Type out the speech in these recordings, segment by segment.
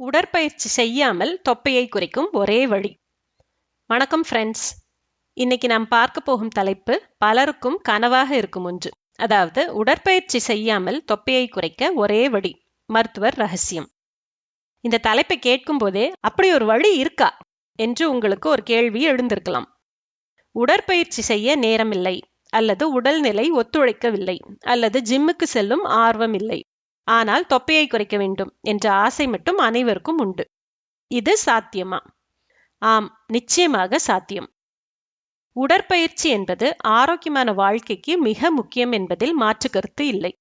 உடற்பயிற்சி செய்யாமல் தொப்பையை குறைக்கும் ஒரே வழி. வணக்கம் ஃப்ரெண்ட்ஸ் இன்னைக்கு நாம் பார்க்க போகும் தலைப்பு பலருக்கும் கனவாக இருக்கும் ஒன்று. அதாவது உடற்பயிற்சி செய்யாமல் தொப்பையை குறைக்க ஒரே வழி மருத்துவர் ரகசியம். இந்த தலைப்பை கேட்கும் போதே அப்படி ஒரு வழி இருக்கா என்று உங்களுக்கு ஒரு கேள்வி எழுந்திருக்கலாம். உடற்பயிற்சி செய்ய நேரமில்லை அல்லது உடல்நிலை ஒத்துழைக்கவில்லை அல்லது ஜிம்முக்கு செல்லும் ஆர்வம் இல்லை. ஆனால் தொப்பையை குறைக்க வேண்டும் என்ற ஆசை மட்டும் அனைவருக்கும் உண்டு. இது சாத்தியமா? ஆம் நிச்சயமாக சாத்தியம். உடற்பயிற்சி என்பது ஆரோக்கியமான வாழ்க்கைக்கு மிக முக்கியம் என்பதில் மாற்று கருத்து இல்லை.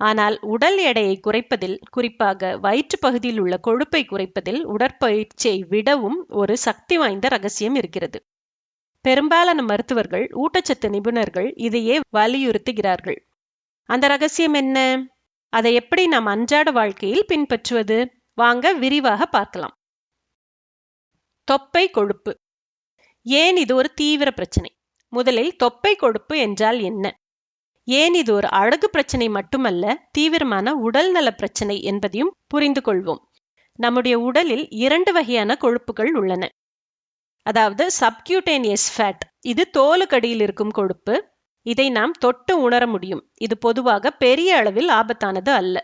ஆனால் உடல் எடையை குறைப்பதில் குறிப்பாக வயிற்று பகுதியில் உள்ள கொழுப்பை குறைப்பதில் உடற்பயிற்சியை விடவும் ஒரு சக்தி வாய்ந்த ரகசியம் இருக்கிறது. பெரும்பாலான மருத்துவர்கள் ஊட்டச்சத்து நிபுணர்கள் இதையே வலியுறுத்துகிறார்கள். அந்த ரகசியம் என்ன? அதை எப்படி நாம் அன்றாட வாழ்க்கையில் பின்பற்றுவது? வாங்க விரிவாக பார்க்கலாம். தொப்பை கொழுப்பு. ஏன் இது ஒரு தீவிர பிரச்சனை? முதலில் தொப்பை கொழுப்பு என்றால் என்ன? ஏன் இது ஒரு அழகு பிரச்சனை மட்டுமல்ல தீவிரமான உடல் நல பிரச்சனை என்பதையும் புரிந்து கொள்வோம். நம்முடைய உடலில் இரண்டு வகையான கொழுப்புகள் உள்ளன. அதாவது சப்கியூட்டேனியஸ் ஃபேட் இது தோலுக்கடியில் இருக்கும் கொழுப்பு இதை நாம் தொட்டு உணர முடியும். இது பொதுவாக பெரிய அளவில் ஆபத்தானது அல்ல.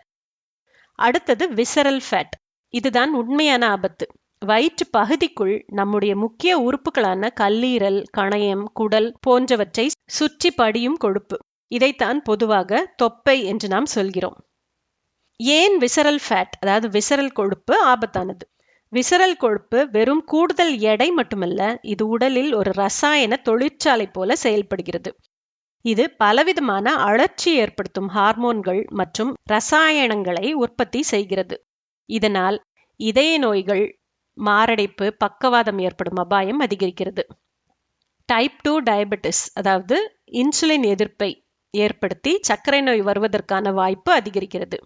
அடுத்தது விசரல் ஃபேட் இதுதான் உண்மையான ஆபத்து. வயிற்று பகுதிக்குள் நம்முடைய முக்கிய உறுப்புகளான கல்லீரல் கணையம் குடல் போன்றவற்றை சுற்றி படியும் கொழுப்பு. இதைத்தான் பொதுவாக தொப்பை என்று நாம் சொல்கிறோம். ஏன் விசரல் ஃபேட் அதாவது விசரல் கொழுப்பு ஆபத்தானது? விசரல் கொழுப்பு வெறும் கூடுதல் எடை மட்டுமல்ல இது உடலில் ஒரு ரசாயன தொழிற்சாலை போல செயல்படுகிறது. இது பலவிதமான அழற்சி ஏற்படுத்தும் ஹார்மோன்கள் மற்றும் ரசாயனங்களை உற்பத்தி செய்கிறது. இதனால் இதய நோய்கள் மாரடைப்பு பக்கவாதம் ஏற்படும் அபாயம் அதிகரிக்கிறது. டைப் டூ டயபெட்டிஸ் அதாவது இன்சுலின் எதிர்ப்பை ஏற்படுத்தி சர்க்கரை நோய் வருவதற்கான வாய்ப்பு அதிகரிக்கிறது.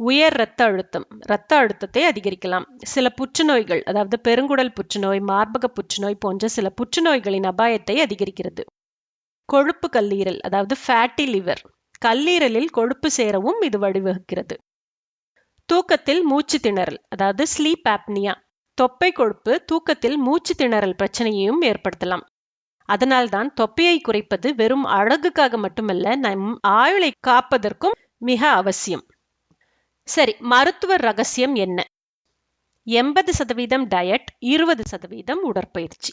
உயர் இரத்த அழுத்தம் இரத்த அழுத்தத்தை அதிகரிக்கலாம். சில புற்றுநோய்கள் அதாவது பெருங்குடல் புற்றுநோய் மார்பக புற்றுநோய் போன்ற சில புற்றுநோய்களின் அபாயத்தை அதிகரிக்கிறது. கொழுப்பு கல்லீரல் அதாவது ஃபேட்டி லிவர் கல்லீரலில் கொழுப்பு சேரவும் இது வழிவகுக்கிறது. தூக்கத்தில் மூச்சு திணறல் அதாவது ஸ்லீப் ஆப்னியா தொப்பை கொழுப்பு தூக்கத்தில் மூச்சு திணறல் பிரச்சனையையும் ஏற்படுத்தலாம். அதனால்தான் தொப்பையை குறைப்பது வெறும் அழகுக்காக மட்டுமல்ல நம் ஆயுளை காப்பதற்கும் மிக அவசியம். சரி மருத்துவ ரகசியம் என்ன? எண்பது சதவீதம் டயட் இருபது சதவீதம் உடற்பயிற்சி.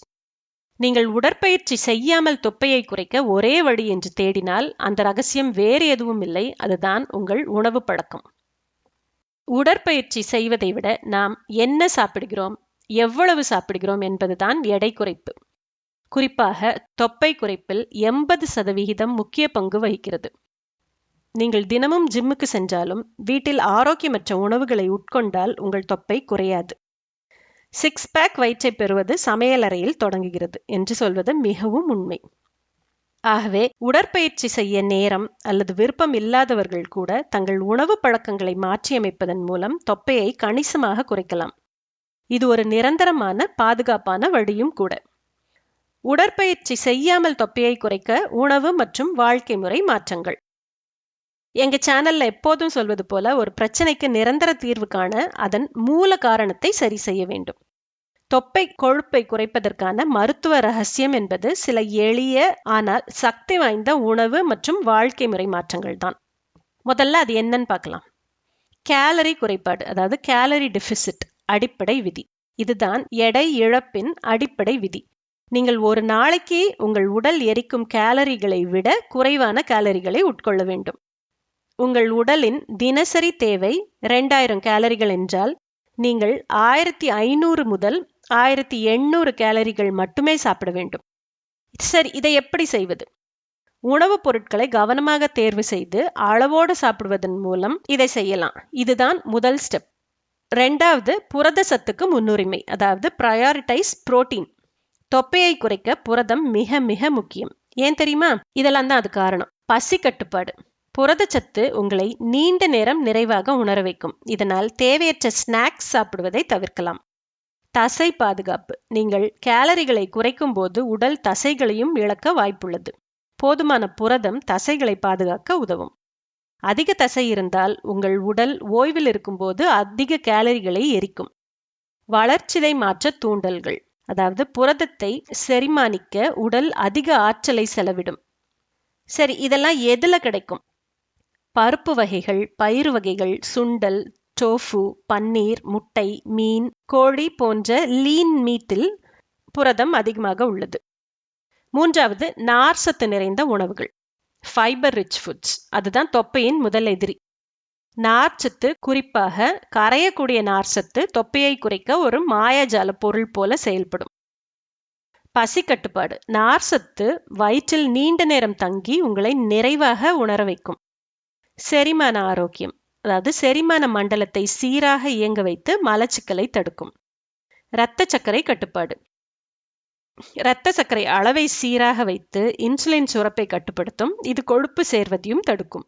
நீங்கள் உடற்பயிற்சி செய்யாமல் தொப்பையை குறைக்க ஒரே வழி என்று தேடினால் அந்த ரகசியம் வேறு எதுவும் இல்லை. அதுதான் உங்கள் உணவு பழக்கம். உடற்பயிற்சி செய்வதை விட நாம் என்ன சாப்பிடுகிறோம் எவ்வளவு சாப்பிடுகிறோம் என்பதுதான் எடை குறைப்பு. குறிப்பாக தொப்பை குறைப்பில் எண்பது சதவிகிதம் முக்கிய பங்கு வகிக்கிறது. நீங்கள் தினமும் ஜிம்முக்கு சென்றாலும் வீட்டில் ஆரோக்கியமற்ற உணவுகளை உட்கொண்டால் உங்கள் தொப்பை குறையாது. சிக்ஸ் பேக் வயிற்றை பெறுவது சமையலறையில் தொடங்குகிறது என்று சொல்வது மிகவும் உண்மை. ஆகவே உடற்பயிற்சி செய்ய நேரம் அல்லது விருப்பம் இல்லாதவர்கள் கூட தங்கள் உணவு பழக்கங்களை மாற்றியமைப்பதன் மூலம் தொப்பையை கணிசமாக குறைக்கலாம். இது ஒரு நிரந்தரமான பாதுகாப்பான வழியும் கூட. உடற்பயிற்சி செய்யாமல் தொப்பையை குறைக்க உணவு மற்றும் வாழ்க்கை முறை மாற்றங்கள். எங்க சேனல்ல எப்போதும் சொல்வது போல ஒரு பிரச்சனைக்கு நிரந்தர தீர்வு காண அதன் மூல காரணத்தை சரி செய்ய வேண்டும். தொப்பை கொழுப்பை குறைப்பதற்கான மருத்துவ ரகசியம் என்பது சில எளிய ஆனால் சக்தி வாய்ந்த உணவு மற்றும் வாழ்க்கை முறை மாற்றங்கள் தான். முதல்ல அது என்னன்னு பார்க்கலாம். கேலரி குறைபாடு அதாவது கேலரி டெபிசிட் அடிப்படை விதி. இதுதான் எடை இழப்பின் அடிப்படை விதி. நீங்கள் ஒரு நாளைக்கு உங்கள் உடல் எரிக்கும் கேலரிகளை விட குறைவான கேலரிகளை உட்கொள்ள வேண்டும். உங்கள் உடலின் தினசரி தேவை ரெண்டாயிரம் கேலரிகள் என்றால் நீங்கள் ஆயிரத்தி ஐநூறு முதல் ஆயிரத்தி எண்ணூறு கேலரிகள் மட்டுமே சாப்பிட வேண்டும். சரி இதை எப்படி செய்வது? உணவுப் பொருட்களை கவனமாக தேர்வு செய்து அளவோடு சாப்பிடுவதன் மூலம் இதை செய்யலாம். இதுதான் முதல் ஸ்டெப் ரெண்டாவது புரத சத்துக்கு முன்னுரிமை அதாவது ப்ரையாரிட்டைஸ் புரோட்டீன் தொப்பையை குறைக்க புரதம் மிக மிக முக்கியம். ஏன் தெரியுமா? இதெல்லாம் தான் அது காரணம். பசி கட்டுப்பாடு. புரதச்சத்து உங்களை நீண்ட நேரம் நிறைவாக உணர வைக்கும். இதனால் தேவையற்ற ஸ்நாக்ஸ் சாப்பிடுவதை தவிர்க்கலாம். தசை பாதுகாப்பு. நீங்கள் கேலரிகளை குறைக்கும் போது உடல் தசைகளையும் இழக்க வாய்ப்புள்ளது. போதுமான புரதம் தசைகளை பாதுகாக்க உதவும். அதிக தசை இருந்தால் உங்கள் உடல் ஓய்வில் இருக்கும்போது அதிக கேலரிகளை எரிக்கும். வளர்ச்சிதை மாற்ற தூண்டல்கள். அதாவது புரதத்தை செரிமானிக்க உடல் அதிக ஆற்றலை செலவிடும். சரி இதெல்லாம் எதுல கிடைக்கும்? பருப்பு வகைகள் பயிறு வகைகள் சுண்டல் டோஃபு பன்னீர் முட்டை மீன் கோழி போன்ற லீன் மீட்டில் புரதம் அதிகமாக உள்ளது. மூன்றாவது நார்சத்து நிறைந்த உணவுகள். ஃபைபர் ரிச் ஃபுட்ஸ் அதுதான் தொப்பையின் முதல் எதிரி. நார்ச்சத்து குறிப்பாக கரையக்கூடிய நார்ச்சத்து தொப்பையை குறைக்க ஒரு மாயாஜால பொருள் போல செயல்படும். பசி கட்டுப்பாடு. நார்ச்சத்து வயிற்றில் நீண்ட நேரம் தங்கி உங்களை நிறைவாக உணர வைக்கும். செரிமான ஆரோக்கியம் அதாவது செரிமான மண்டலத்தை சீராக இயங்க வைத்து மலச்சிக்கலை தடுக்கும். இரத்த சர்க்கரை கட்டுப்பாடு. இரத்த சர்க்கரை அளவை சீராக வைத்து இன்சுலின் சுரப்பை கட்டுப்படுத்தும். இது கொழுப்பு சேர்வதையும் தடுக்கும்.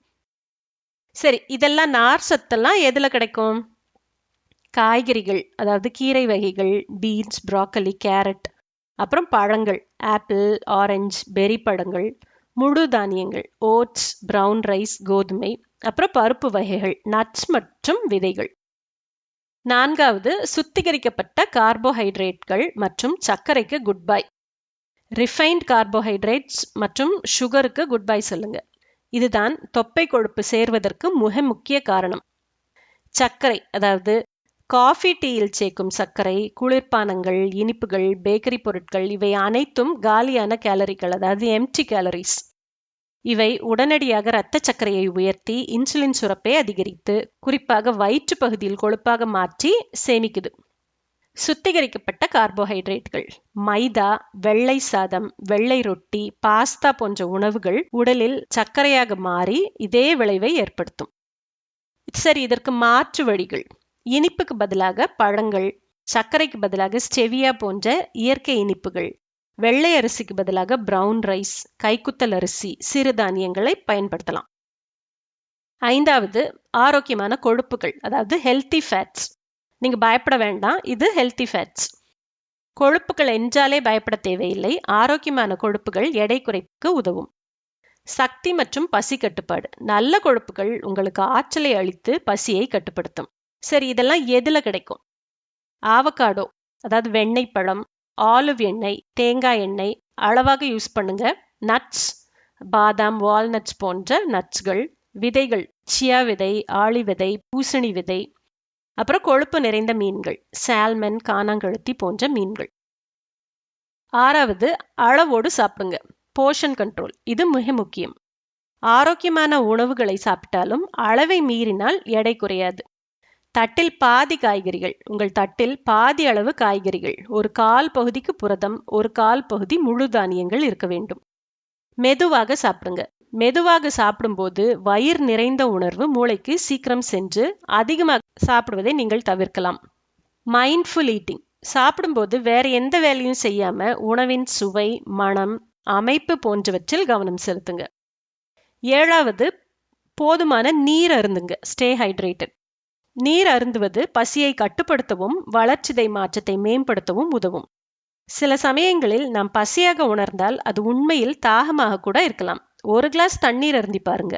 சரி இதெல்லாம் நார் சத்தெல்லாம் எதுல கிடைக்கும்? காய்கறிகள் அதாவது கீரை வகைகள் பீன்ஸ் ப்ராக்கலி கேரட் அப்புறம் பழங்கள் ஆப்பிள் ஆரஞ்சு பெரி பழங்கள் முழு தானியங்கள் ஓட்ஸ் ப்ரவுன் ரைஸ் கோதுமை அப்புறம் பருப்பு வகைகள் நட்ஸ் மற்றும் விதைகள். நான்காவது சுத்திகரிக்கப்பட்ட கார்போஹைட்ரேட்கள் மற்றும் சர்க்கரைக்கு குட் பை ரிஃபைன்ட் கார்போஹைட்ரேட்ஸ் மற்றும் சுகருக்கு குட் பை சொல்லுங்க. இதுதான் தொப்பை கொழுப்பு சேர்வதற்கு மிக முக்கிய காரணம். சர்க்கரை அதாவது காஃபி டீயில் சேர்க்கும் சர்க்கரை குளிர்பானங்கள் இனிப்புகள் பேக்கரி பொருட்கள் இவை அனைத்தும் காலியான கேலரிகள் அதாவது எம்டி கேலரிஸ் இவை உடனடியாக இரத்த சர்க்கரையை உயர்த்தி இன்சுலின் சுரப்பை அதிகரித்து குறிப்பாக வயிற்று பகுதியில் கொழுப்பாக மாற்றி சேமிக்குது. சுத்திகரிக்கப்பட்ட கார்போஹைட்ரேட்டுகள் மைதா வெள்ளை சாதம் வெள்ளை ரொட்டி பாஸ்தா போன்ற உணவுகள் உடலில் சர்க்கரையாக மாறி இதே விளைவை ஏற்படுத்தும். சரி இதற்கு மாற்று வழிகள். இனிப்புக்கு பதிலாக பழங்கள் சர்க்கரைக்கு பதிலாக ஸ்டெவியா போன்ற இயற்கை இனிப்புகள் வெள்ளை அரிசிக்கு பதிலாக பிரவுன் ரைஸ் கைக்குத்தல் அரிசி சிறுதானியங்களை பயன்படுத்தலாம். ஐந்தாவது ஆரோக்கியமான கொழுப்புகள் அதாவது ஹெல்த்தி ஃபேட்ஸ் நீங்கள் பயப்பட வேண்டாம் இது ஹெல்த்தி ஃபேட்ஸ் கொழுப்புகள் என்றாலே பயப்பட தேவையில்லை ஆரோக்கியமான கொழுப்புகள் எடை குறைப்புக்கு உதவும். சக்தி மற்றும் பசி கட்டுப்பாடு. நல்ல கொழுப்புகள் உங்களுக்கு ஆற்றலை அளித்து பசியை கட்டுப்படுத்தும். சரி இதெல்லாம் எதில் கிடைக்கும்? ஆவக்காடோ அதாவது வெண்ணெய் பழம் ஆலிவ் எண்ணெய் தேங்காய் எண்ணெய் அளவாக யூஸ் பண்ணுங்க. நட்ஸ் பாதாம் வால்நட்ஸ் போன்ற நட்ஸ்கள் விதைகள் சியா விதை ஆளி விதை பூசணி விதை அப்புறம் கொழுப்பு நிறைந்த மீன்கள் சால்மன் கானாங்கழுத்தி போன்ற மீன்கள். ஆறாவது அளவோடு சாப்பிடுங்க. போஷன் கண்ட்ரோல் இது மிக முக்கியம். ஆரோக்கியமான உணவுகளை சாப்பிட்டாலும் அளவை மீறினால் எடை குறையாது. தட்டில் பாதி காய்கறிகள் உங்கள் தட்டில் பாதி அளவு காய்கறிகள். ஒரு கால் பகுதிக்கு புரதம் ஒரு கால் பகுதி முழு தானியங்கள் இருக்க வேண்டும். மெதுவாக சாப்பிடுங்க. மெதுவாக சாப்பிடும்போது வயிறு நிறைந்த உணர்வு மூளைக்கு சீக்கிரம் சென்று அதிகமாக சாப்பிடுவதை நீங்கள் தவிர்க்கலாம். மைண்ட்ஃபுல் ஈட்டிங் சாப்பிடும்போது வேற எந்த வேலையும் செய்யாம உணவின் சுவை மனம் அமைப்பு போன்றவற்றில் கவனம் செலுத்துங்க. ஏழாவது போதுமான நீர் அருந்துங்க. ஸ்டே ஹைட்ரேட்டட் நீர் அருந்துவது பசியை கட்டுப்படுத்தவும் வளர்ச்சிதை மாற்றத்தை மேம்படுத்தவும் உதவும். சில சமயங்களில் நாம் பசியாக உணர்ந்தால் அது உண்மையில் தாகமாக கூட இருக்கலாம். ஒரு கிளாஸ் தண்ணீர் அருந்தி பாருங்க.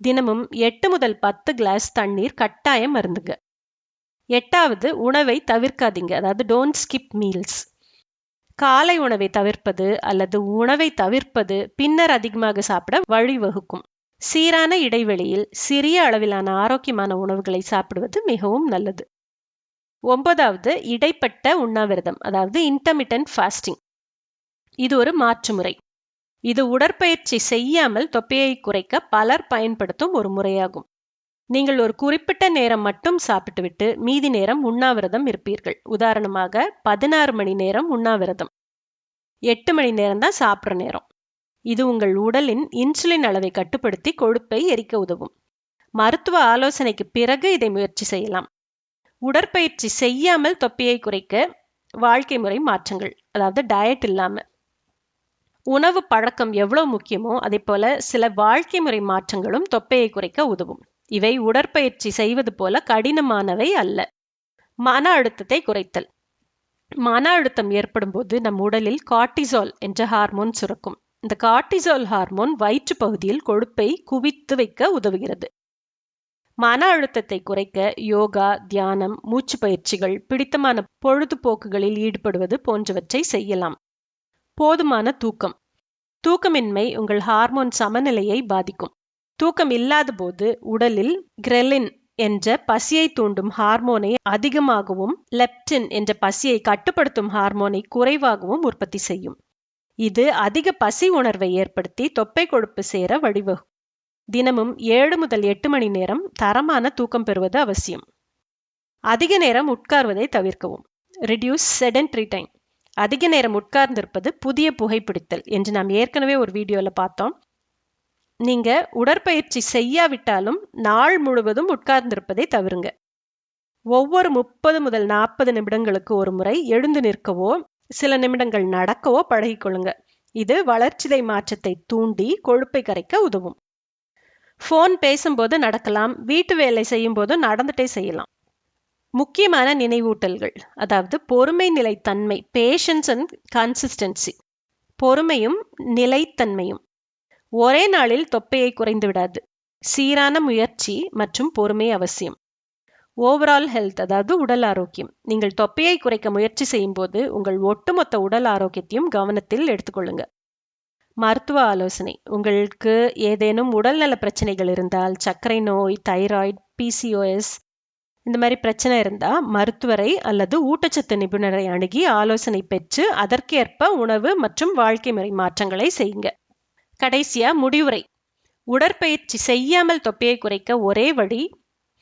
தினமும் எட்டு முதல் பத்து கிளாஸ் தண்ணீர் கட்டாயம் அருந்துங்க. எட்டாவது உணவை தவிர்க்காதீங்க. அதாவது டோன்ட் ஸ்கிப் மீல்ஸ் காலை உணவை தவிர்ப்பது அல்லது உணவை தவிர்ப்பது பின்னர் அதிகமாக சாப்பிட வழிவகுக்கும். சீரான இடைவெளியில் சிறிய அளவிலான ஆரோக்கியமான உணவுகளை சாப்பிடுவது மிகவும் நல்லது. ஒன்பதாவது இடைப்பட்ட உண்ணாவிரதம் அதாவது இன்டர்மிட்டன்ட் ஃபாஸ்டிங் இது ஒரு மாற்று முறை. இது உடற்பயிற்சி செய்யாமல் தொப்பையை குறைக்க பலர் பயன்படுத்தும் ஒரு முறையாகும். நீங்கள் ஒரு குறிப்பிட்ட நேரம் மட்டும் சாப்பிட்டுவிட்டு மீதி நேரம் உண்ணாவிரதம் இருப்பீர்கள். உதாரணமாக பதினாறு மணி நேரம் உண்ணாவிரதம். எட்டு மணி நேரம் தான் சாப்பிட்ற நேரம். இது உங்கள் உடலின் இன்சுலின் அளவை கட்டுப்படுத்தி கொழுப்பை எரிக்க உதவும். மருத்துவ ஆலோசனைக்கு பிறகு இதை முயற்சி செய்யலாம். உடற்பயிற்சி செய்யாமல் தொப்பையை குறைக்க வாழ்க்கை முறை மாற்றங்கள் அதாவது டயட் இல்லாமல் உணவு பழக்கம் எவ்வளோ முக்கியமோ அதே போல சில வாழ்க்கை முறை மாற்றங்களும் தொப்பையை குறைக்க உதவும். இவை உடற்பயிற்சி செய்வது போல கடினமானவை அல்ல. மன அழுத்தத்தை குறைத்தல். மன அழுத்தம் ஏற்படும் போது நம் உடலில் கார்டிசால் என்ற ஹார்மோன் சுரக்கும். இந்த கார்டிசால் ஹார்மோன் வயிற்று பகுதியில் கொழுப்பை குவித்து வைக்க உதவுகிறது. மன அழுத்தத்தை குறைக்க யோகா தியானம் மூச்சு பயிற்சிகள் பிடித்தமான பொழுதுபோக்குகளில் ஈடுபடுவது போன்றவற்றை செய்யலாம். போதுமான தூக்கம். தூக்கமின்மை உங்கள் ஹார்மோன் சமநிலையை பாதிக்கும். தூக்கம் இல்லாத போது உடலில் கிரெலின் என்ற பசியை தூண்டும் ஹார்மோனை அதிகமாகவும் லெப்டின் என்ற பசியை கட்டுப்படுத்தும் ஹார்மோனை குறைவாகவும் உற்பத்தி செய்யும். இது அதிக பசி உணர்வை ஏற்படுத்தி தொப்பை கொழுப்பு சேர வழிவகுக்கும் தினமும் ஏழு முதல் எட்டு மணி நேரம் தரமான தூக்கம் பெறுவது அவசியம். அதிக நேரம் உட்கார்வதை தவிர்க்கவும். ரிடியூஸ் செடன்ட்ரி டைம் அதிக நேரம் உட்கார்ந்திருப்பது புதிய புகைப்பிடித்தல் என்று நாம் ஏற்கனவே ஒரு வீடியோவில் பார்த்தோம். நீங்க உடற்பயிற்சி செய்யாவிட்டாலும் நாள் முழுவதும் உட்கார்ந்திருப்பதை தவிருங்க. ஒவ்வொரு முப்பது முதல் நாற்பது நிமிடங்களுக்கு ஒரு முறை எழுந்து நிற்கவோ சில நிமிடங்கள் நடக்கவோ பழகிக்கொள்ளுங்க. இது வளர்ச்சிதை மாற்றத்தை தூண்டி கொழுப்பை கரைக்க உதவும். ஃபோன் பேசும்போது நடக்கலாம் வீட்டு வேலை செய்யும் போது நடந்துட்டே செய்யலாம். முக்கியமான நினைவூட்டல்கள் அதாவது பொறுமை நிலைத்தன்மை பேஷன்ஸ் அண்ட் கன்சிஸ்டன்சி பொறுமையும் நிலைத்தன்மையும். ஒரே நாளில் தொப்பையை குறைந்து விடாது சீரான முயற்சி மற்றும் பொறுமை அவசியம். ஓவரால் ஹெல்த் அதாவது உடல் ஆரோக்கியம். நீங்கள் தொப்பையை குறைக்க முயற்சி செய்யும் போது உங்கள் ஒட்டுமொத்த உடல் ஆரோக்கியத்தையும் கவனத்தில் எடுத்துக்கொள்ளுங்க. மருத்துவ ஆலோசனை. உங்களுக்கு ஏதேனும் உடல்நல பிரச்சனைகள் இருந்தால் சர்க்கரை நோய் தைராய்டு பிசிஓஎஸ் இந்த மாதிரி பிரச்சனை இருந்தால் மருத்துவரை அல்லது ஊட்டச்சத்து நிபுணரை அணுகி ஆலோசனை பெற்று அதற்கேற்ப உணவு மற்றும் வாழ்க்கை முறை மாற்றங்களை செய்யுங்க. கடைசியாக முடிவுரை. உடற்பயிற்சி செய்யாமல் தொப்பையை குறைக்க ஒரே வழி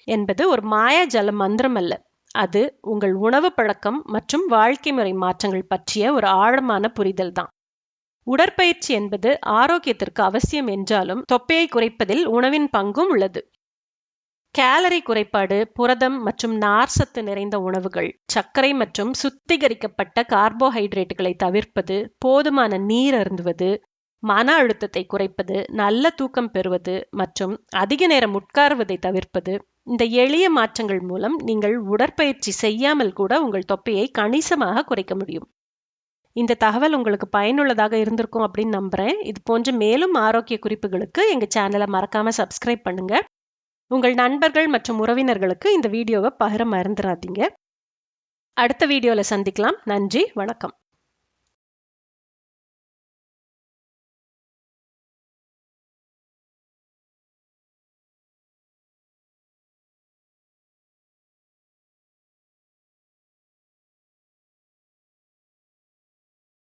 என்பது ஒரு மாயாஜல மந்திரம் அல்ல. அது உங்கள் உணவு பழக்கம் மற்றும் வாழ்க்கை முறை மாற்றங்கள் பற்றிய ஒரு ஆழமான புரிதல் தான். உடற்பயிற்சி என்பது ஆரோக்கியத்திற்கு அவசியம் என்றாலும் தொப்பையை குறைப்பதில் உணவின் பங்கும் உள்ளது. கேலரி குறைபாடு புரதம் மற்றும் நார்சத்து நிறைந்த உணவுகள் சர்க்கரை மற்றும் சுத்திகரிக்கப்பட்ட கார்போஹைட்ரேட்டுகளை தவிர்ப்பது போதுமான நீர் அருந்துவது மன அழுத்தத்தை குறைப்பது நல்ல தூக்கம் பெறுவது மற்றும் அதிக நேரம் உட்காருவதை தவிர்ப்பது இந்த எளிய மாற்றங்கள் மூலம் நீங்கள் உடற்பயிற்சி செய்யாமல் கூட உங்கள் தொப்பையை கணிசமாக குறைக்க முடியும். இந்த தகவல் உங்களுக்கு பயனுள்ளதாக இருந்திருக்கும் அப்படின்னு நம்புகிறேன் இது போன்ற மேலும் ஆரோக்கிய குறிப்புகளுக்கு எங்கள் சேனலை மறக்காமல் சப்ஸ்கிரைப் பண்ணுங்க. உங்கள் நண்பர்கள் மற்றும் உறவினர்களுக்கு இந்த வீடியோவை பகிர மறந்துடாதீங்க அடுத்த வீடியோவில் சந்திக்கலாம். நன்றி வணக்கம்.